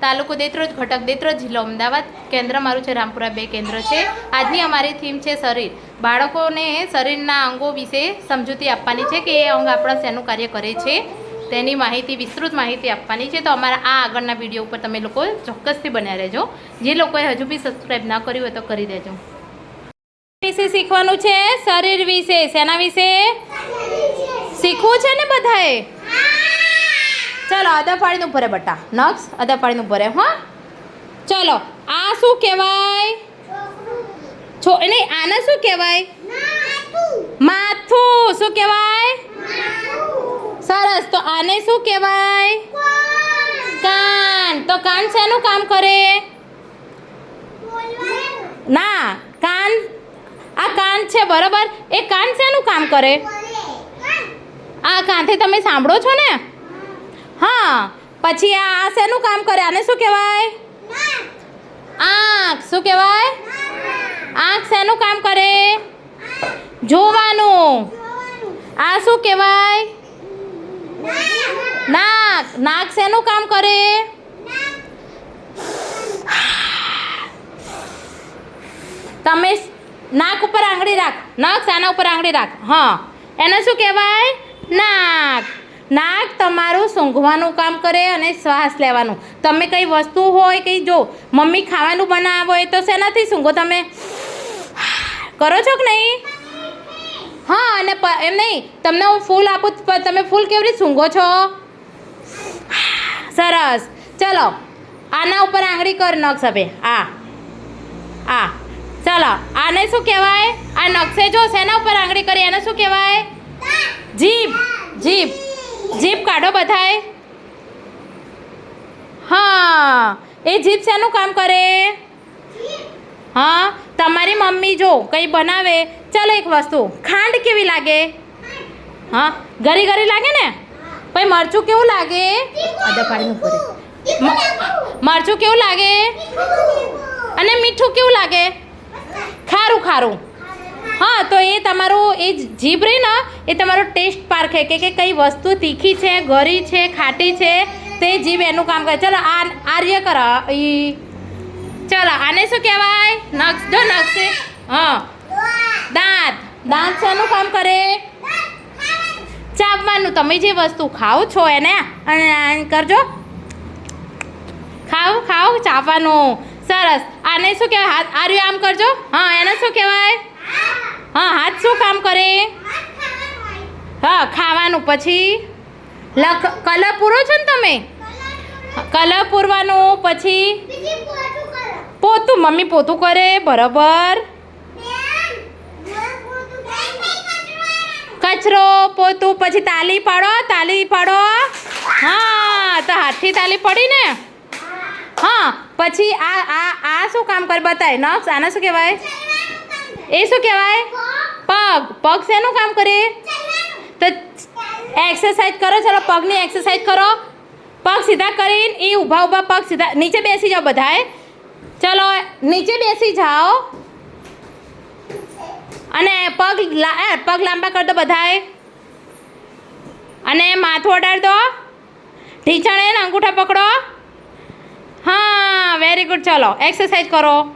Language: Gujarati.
તાલુકો દેત્રોજ ઘટક દેત્રોજ જિલ્લો અમદાવાદ. કેન્દ્ર મારું છે રામપુરા, બે કેન્દ્ર છે. આજની અમારી થીમ છે શરીર. બાળકોને શરીરના અંગો વિશે સમજૂતી આપવાની છે કે એ અંગ આપણા શેનું કાર્ય કરે છે. તેની માહિતી, વિસ્તૃત માહિતી આપવાની છે. તો અમારા આ આગળના વીડિયો ઉપર તમે લોકો ચોક્કસથી બન્યા રહેજો. જે લોકોએ હજુ બી સબસ્ક્રાઈબ ના કર્યું હોય તો કરી દેજો. વિશે શીખવાનું છે? શરીર વિશે. શેના વિશે? શીખવું છે ને બધાએ? ચાલો અદા પાડીને ઉપર હે બટા. નક્સ અદા પાડીને ઉપર હા. ચાલો, આ શું કહેવાય? છો, નહીં, આને શું કહેવાય? માથું. શું કહેવાય? સરસ, તો આને શું કહેવાય? કાન. તો કાન શેનું કામ કરે? ના, કાન. આ કાન છે, બરાબર? એ કાન શેનું કામ કરે? આ કાનથી તમે સાંભળો છો ને? હા, પછી આ શેનું કામ કરે, આને શું કહેવાય? આંખ. શું કહેવાય? આંખ શેનું કામ કરે? જોવાનું. આ શું કહેવાય? નાક. નાક શેનું કામ કરે? તમે નાક ઉપર આંગળી રાખ. નાક સાના ઉપર આંગળી રાખ. હા. એને શું કહેવાય? નાક. નાક તમારું સૂંઘવાનું કામ કરે અને શ્વાસ લેવાનું. તમે કંઈ વસ્તુ હોય કંઈ જો મમ્મી ખાવાનું બનાવો હોય તો શેનાથી સૂંઘો તમે? કરો છો કે નહીં? હા, અને એમ નહીં. તમને હું ફૂલ આપું તમે ફૂલ કેવી રીતે સૂંઘો છો? સરસ. ચલો, આના ઉપર આંગળી કર નખ સભે. આ આ. ચલો, આને શું કહેવાય? આ નકશે જો શેના ઉપર આંગળી કરી, એને શું કહેવાય? કાઢો હા, એ જીભ શેનું કામ કરે? હા, તમારી મમ્મી જો કંઈ બનાવે, ચાલો એક વસ્તુ, ખાંડ કેવી લાગે? હા, ગરી ગરી લાગે ને? પછી મરચું કેવું લાગે? મરચું કેવું લાગે? અને મીઠું કેવું લાગે? ખારું ખારું. હા, તો એ તમારું એ જીભ રહી ને, એ તમારો ટેસ્ટ પારખે કે કે કઈ વસ્તુ તીખી છે, ગરી છે, ખાટી છે, તે જીભ એનું કામ કરે. ચલો, આ આર્ય કર ચલો, આને શું કહેવાય? નક્ષ જો નક્ષે હા. દાંત. દાંત શેનું કામ કરે? ચાવવાનું તમે જે વસ્તુ ખાઓ છો એને, અને કરજો. ખાવ ખાવ ચાવવાનું સરસ. આને શું કહેવાય? હાથ આર્યું આમ કરજો. હા, એને શું કહેવાય? શું કામ કરે? હા, ખાવાનું. પછી? લખ કલર પૂરો છો ને તમે? કલર પૂરવાનું. પછી? પોતું, મમ્મી પોતું કરે, બરાબર. કચરો, પોતું. પછી તાલી પાડો તાલી પાડો. હા, તો હાથથી તાલી પડી ને? હા, પછી આ આ આ શું કામ કરે? બતાય. નક્સ આને શું કહેવાય? એ શું કહેવાય? પગ. પગ શેનું કામ કરે? તો એક્સરસાઇઝ કરો, ચલો પગની એક્સરસાઇઝ કરો. પગ સીધા કરીને એ ઊભા ઊભા પગ સીધા નીચે બેસી જાઓ બધાએ. ચલો, નીચે બેસી જાઓ. અને પગ પગ લાંબા કરી દો બધાએ. અને માથું અડાડ દો. ઢીંચણે અંગૂઠા પકડો. હા વેરી ગુડ ચલો એક્સરસાઇઝ કરો.